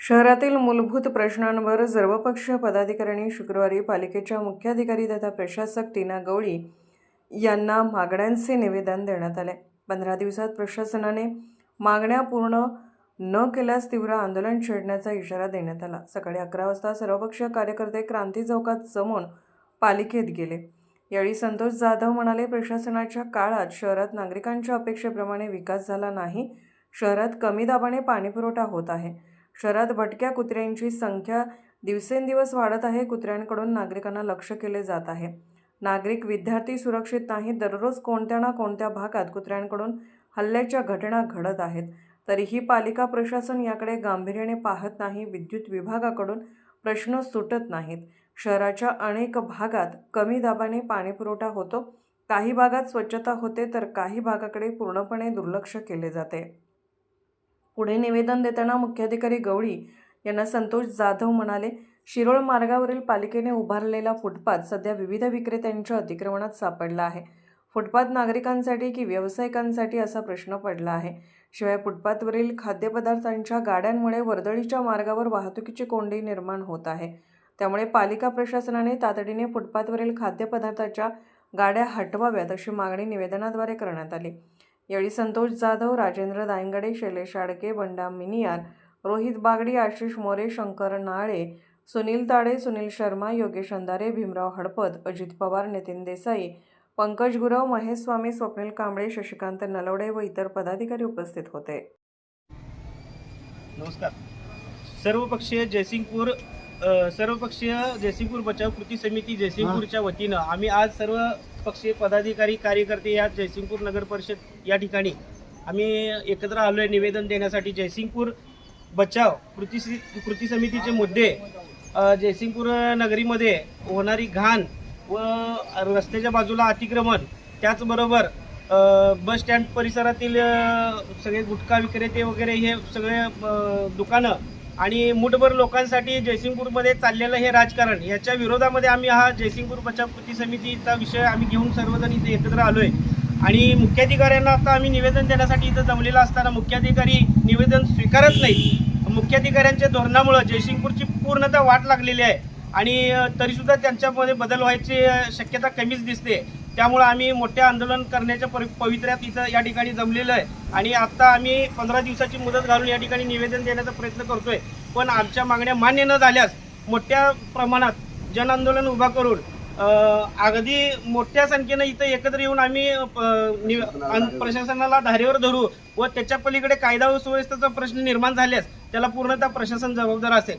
शहरातील मूलभूत प्रश्नांवर सर्वपक्षीय पदाधिकाऱ्यांनी शुक्रवारी पालिकेच्या मुख्याधिकारी तथा प्रशासक टीना गवळी यांना मागण्यांचे निवेदन देण्यात आले. पंधरा दिवसात प्रशासनाने मागण्या पूर्ण न केल्यास तीव्र आंदोलन छेडण्याचा इशारा देण्यात आला. सकाळी अकरा वाजता सर्वपक्षीय कार्यकर्ते क्रांती चौकात जमून पालिकेत गेले. यावेळी संतोष जाधव म्हणाले प्रशासनाच्या काळात शहरात नागरिकांच्या अपेक्षेप्रमाणे विकास झाला नाही. शहरात कमी दाबाने पाणीपुरवठा होत आहे. शहरात भटक्या कुत्र्यांची संख्या दिवसेंदिवस वाढत आहे. कुत्र्यांकडून नागरिकांना लक्ष केले जात आहे. नागरिक विद्यार्थी सुरक्षित नाही दररोज कोणत्या ना कोणत्या भागात कुत्र्यांकडून हल्ल्याच्या घटना घडत आहेत. तरीही पालिका प्रशासन याकडे गांभीर्याने पाहत नाही. विद्युत विभागाकडून प्रश्न सुटत नाहीत. शहराच्या अनेक भागात कमी दाबाने पाणीपुरवठा होतो. काही भागात स्वच्छता होते तर काही भागाकडे पूर्णपणे दुर्लक्ष केले जाते. पुढे निवेदन देताना मुख्याधिकारी गवळी यांना संतोष जाधव म्हणाले शिरोळ मार्गावरील पालिकेने उभारलेला फुटपाथ सध्या विविध विक्रेत्यांच्या अतिक्रमणात सापडला आहे. फुटपाथ नागरिकांसाठी की व्यावसायिकांसाठी असा प्रश्न पडला आहे. शिवाय फुटपाथवरील खाद्यपदार्थांच्या गाड्यांमुळे वर्दळीच्या मार्गावर वाहतुकीची कोंडी निर्माण होत आहे. त्यामुळे पालिका प्रशासनाने तातडीने फुटपाथवरील खाद्यपदार्थाच्या गाड्या हटवाव्यात अशी मागणी निवेदनाद्वारे करण्यात आली. यावेळी संतोष जाधव राजेंद्र दायंगडे शैलेश आडके बंडा मिनियार रोहित बागडी आशिष मोरे शंकर नाळे सुनील ताडे सुनील शर्मा योगेश अंधारे भीमराव हडपद अजित पवार नितीन देसाई पंकज गुरव महेश स्वामी स्वप्नील कांबळे शशिकांत नलवडे व इतर पदाधिकारी उपस्थित होते. नमस्कार. सर्वपक्षीय जयसिंगपूर सर्वपक्षीय जयसिंगपूर बचाव कृती समिती जयसिंगपूरच्या वतीनं आम्ही आज सर्व पक्षीय पदाधिकारी कार्यकर्ते या जयसिंगपूर नगर परिषद या ठिकाणी आम्ही एकत्र आलो आहे निवेदन देण्यासाठी. जयसिंगपूर बचाव कृती कृती समितीचे मुद्दे जयसिंगपूर नगरीमध्ये होणारी घाण व रस्त्याच्या बाजूला अतिक्रमण त्याचबरोबर बस स्टँड परिसरातील सगळे गुटखा विक्रेते वगैरे हे सगळे दुकानं आणि मुठभर लोकांसाठी जयसिंगपूरमध्ये चाललेलं हे राजकारण याच्या विरोधामध्ये आम्ही हा जयसिंगपूर बचाव कृती समितीचा विषय आम्ही घेऊन सर्वजण इथे एकत्र आलो आहे आणि मुख्याधिकाऱ्यांना आता आम्ही निवेदन देण्यासाठी इथं जमलेलं असताना मुख्याधिकारी निवेदन स्वीकारत नाही मुख्याधिकाऱ्यांच्या धोरणामुळं जयसिंगपूरची पूर्णतः वाट लागलेली आहे आणि तरीसुद्धा त्यांच्यामध्ये बदल व्हायची शक्यता कमीच दिसते. त्यामुळं आम्ही मोठे आंदोलन करण्याच्या परि पवित्र्यात इथं या ठिकाणी जमलेलं आहे. आणि आत्ता आम्ही पंधरा दिवसाची मुदत घालून या ठिकाणी निवेदन देण्याचा प्रयत्न करतोय. पण आमच्या मागण्या मान्य न झाल्यास मोठ्या प्रमाणात जन आंदोलन उभा करून अगदी मोठ्या संख्येनं इथं एकत्र येऊन आम्ही प- प्रशासनाला धारेवर धरू व त्याच्या पलीकडे कायदा व सुव्यवस्थेचा प्रश्न निर्माण झाल्यास त्याला पूर्णतः प्रशासन जबाबदार असेल.